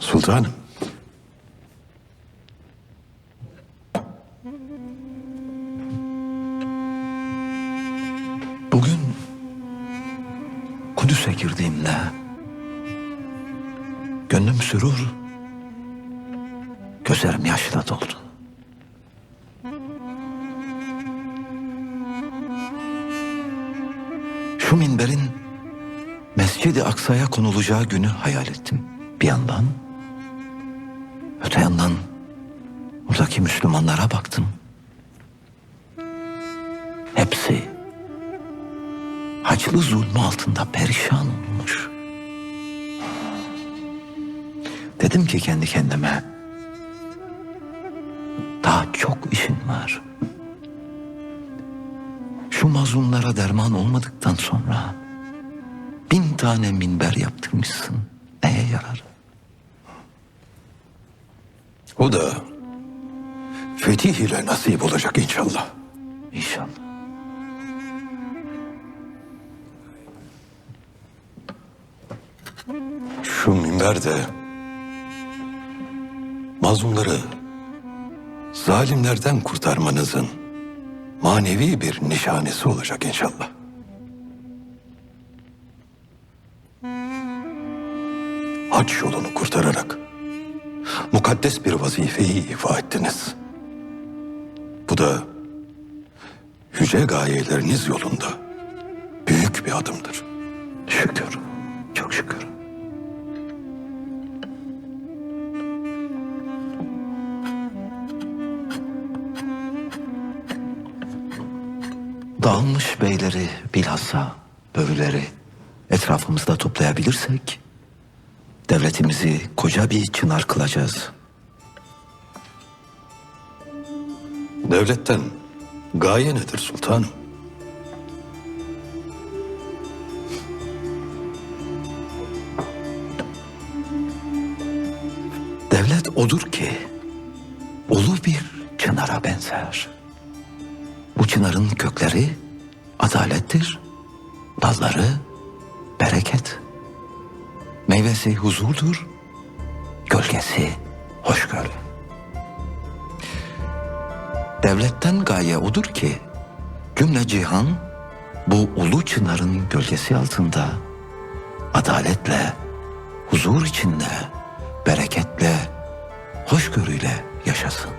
Sultanım. Bugün Kudüs'e girdiğimde gönlüm sürur, gözlerim yaşla doldu. Şu minberin Mescid-i Aksa'ya konulacağı günü hayal ettim bir yandan. Öte yandan oradaki Müslümanlara baktım. Hepsi haclı zulmü altında perişan olmuş. Dedim ki kendi kendime, daha çok işin var. Şu mazlumlara derman olmadıktan sonra bin tane minber yaptırmışsın. Neye yarar? O da fetih ile nasip olacak inşallah. İnşallah. Şu minber de mazlumları zalimlerden kurtarmanızın manevi bir nişanesi olacak inşallah. Hac yolunu kurtararak mukaddes bir vazifeyi ifa ettiniz. Bu da yüce gayeleriniz yolunda büyük bir adımdır. Şükür. Çok şükür. Dağılmış beyleri bilhassa börüleri etrafımızda toplayabilirsek devletimizi koca bir çınar kılacağız. Devletten gaye nedir sultanım? Devlet odur ki ulu bir çınara benzer. Bu çınarın kökleri adalettir, dalları bereket. Meyvesi huzurdur, gölgesi hoşgörü. Devletten gaye odur ki cümle cihan bu ulu çınarın gölgesi altında adaletle, huzur içinde, bereketle, hoşgörüyle yaşasın.